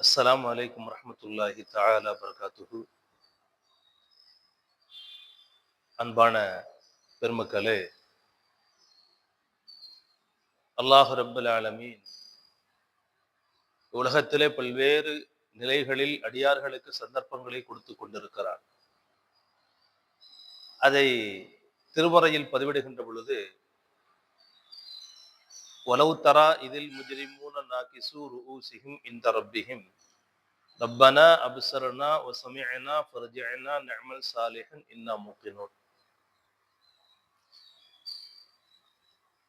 அஸ்லாம் வலைக்கம் வரமத்துல்லாஹி தாலா பரகாத்துஹு அன்பான பெருமக்களே அல்லாஹு ரப்பல் ஆலமீன் உலகத்திலே பல்வேறு நிலைகளில் அடியார்களுக்கு சந்தர்ப்பங்களை கொடுத்து கொண்டிருக்கிறார் அதை திருமறையில் பதிவிடுகின்ற பொழுது ஒலவு தரா இதில் முஜ்ரிமூன நாகிசு ரூசிஹிம் இந்த ரப்பிஹிம் ரப்பனா அபிசரனா வ ஃபர்ஜனா நெமல் சாலிஹன் இன்னா முகினூன்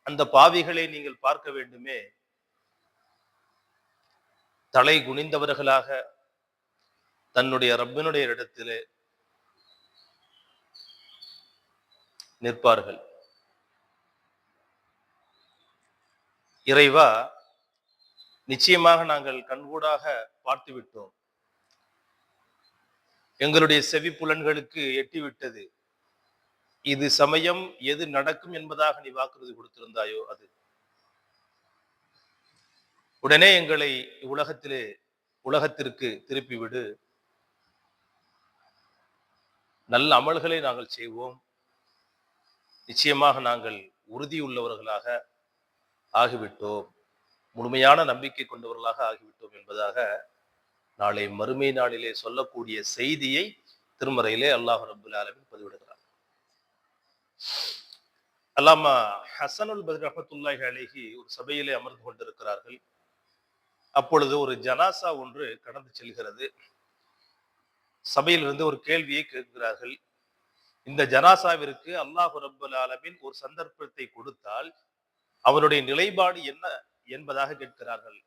அந்த பாவிகளை நீங்கள் பார்க்க வேண்டுமே. தலை குனிந்தவர்களாக தன்னுடைய ரப்பினுடைய இடத்திலே நிற்பார்கள். இறைவா நிச்சயமாக நாங்கள் கண்கூடாக பார்த்து விட்டோம் எங்களுடைய செவி புலன்களுக்கு எட்டிவிட்டது. இது சமயம் எது நடக்கும் என்பதாக நீ வாக்குறுதி கொடுத்திருந்தாயோ அது. உடனே எங்களை உலகத்திலே உலகத்திற்கு திருப்பி விடு நல்ல அமல்களை நாங்கள் செய்வோம். நிச்சயமாக நாங்கள் உறுதியுள்ளவர்களாக ஆகிவிட்டோம். முழுமையான நம்பிக்கை கொண்டவர்களாக ஆகிவிட்டோம் என்பதாக நாளை மறுமை நாளிலே சொல்லக்கூடிய செய்தியை திருமறையிலே அல்லாஹ் ரபுல் ஆலமின் பதிவிடுகிறார் அல்லாமா ஹசனுல் பத்ர் ரஹமத்துல்லாஹி ஒரு சபையிலே அமர்ந்து கொண்டிருக்கிறார்கள். அப்பொழுது ஒரு ஜனாசா ஒன்று கடந்து செல்கிறது. சபையிலிருந்து ஒரு கேள்வியை கேட்கிறார்கள். இந்த ஜனாசாவிற்கு அல்லாஹு ரபுல் ஆலமின் ஒரு சந்தர்ப்பத்தை கொடுத்தால் அவருடைய நிலைப்பாடு என்ன என்பதாக கேட்கிறார்கள்.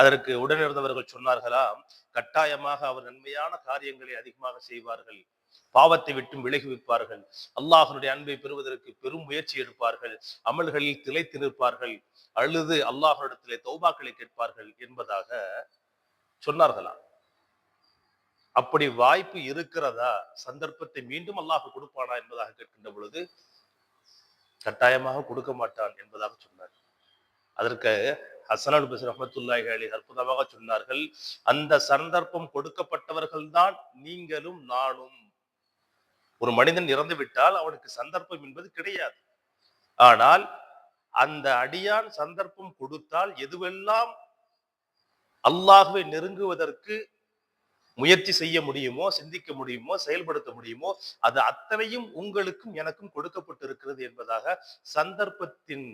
அதற்கு உடனிருந்தவர்கள் சொன்னார்களாம் கட்டாயமாக அவர் நன்மையான காரியங்களை அதிகமாக செய்வார்கள். பாவத்தை விட்டும் விலகி வைப்பார்கள் அல்லாஹனுடைய அன்பை பெறுவதற்கு பெரும் முயற்சி எடுப்பார்கள். அமல்களில் திளைத்து நிற்பார்கள். அழுது அல்லாஹனிடத்திலே தௌபாக்களை கேட்பார்கள் என்பதாக சொன்னார்களாம். அப்படி வாய்ப்பு இருக்கிறதா? சந்தர்ப்பத்தை மீண்டும் அல்லாஹ் கொடுப்பானா என்பதாக கேட்கின்ற பொழுது கட்டாயமாக கொடுக்க மாட்டான் என்பதாக சொன்னார். அதற்கு ஹசனல் பசி ரஹமத்துல்லாஹி அலி அற்புதமாக சொன்னார்கள் அந்த சந்தர்ப்பம் கொடுக்கப்பட்டவர்கள் தான் நீங்களும் நானும். ஒரு மனிதன் இறந்து விட்டால் அவனுக்கு சந்தர்ப்பம் என்பது கிடையாது. ஆனால் அந்த அடியான் சந்தர்ப்பம் கொடுத்தால் எதுவெல்லாம் அல்லாஹுவை நெருங்குவதற்கு முயற்சி செய்ய முடியுமோ சிந்திக்க முடியுமோ செயல்படுத்த முடியுமோ அது அத்தனையும் உங்களுக்கும் எனக்கும் கொடுக்கப்பட்டிருக்கிறது என்பதாக சந்தர்ப்பத்தின்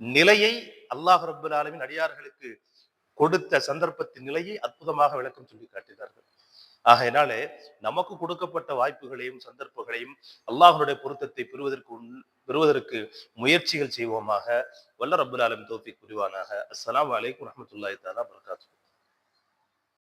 நிலையை அல்லாஹ் ரபுல் ஆலமின் அடியார்களுக்கு கொடுத்த சந்தர்ப்பத்தின் நிலையை அற்புதமாக விளக்கம் சொல்லி காட்டினார்கள். ஆகையினாலே நமக்கு கொடுக்கப்பட்ட வாய்ப்புகளையும் சந்தர்ப்பங்களையும் அல்லாஹனுடைய பொருத்தத்தை பெறுவதற்கு பெறுவதற்கு முயற்சிகள் செய்வோமாக. வல்ல ரபுல் ஆலம் தோஃபி புரிவானாக. அஸ்லாம் வலைக்கம் வரமத்துல்லாய் தாலா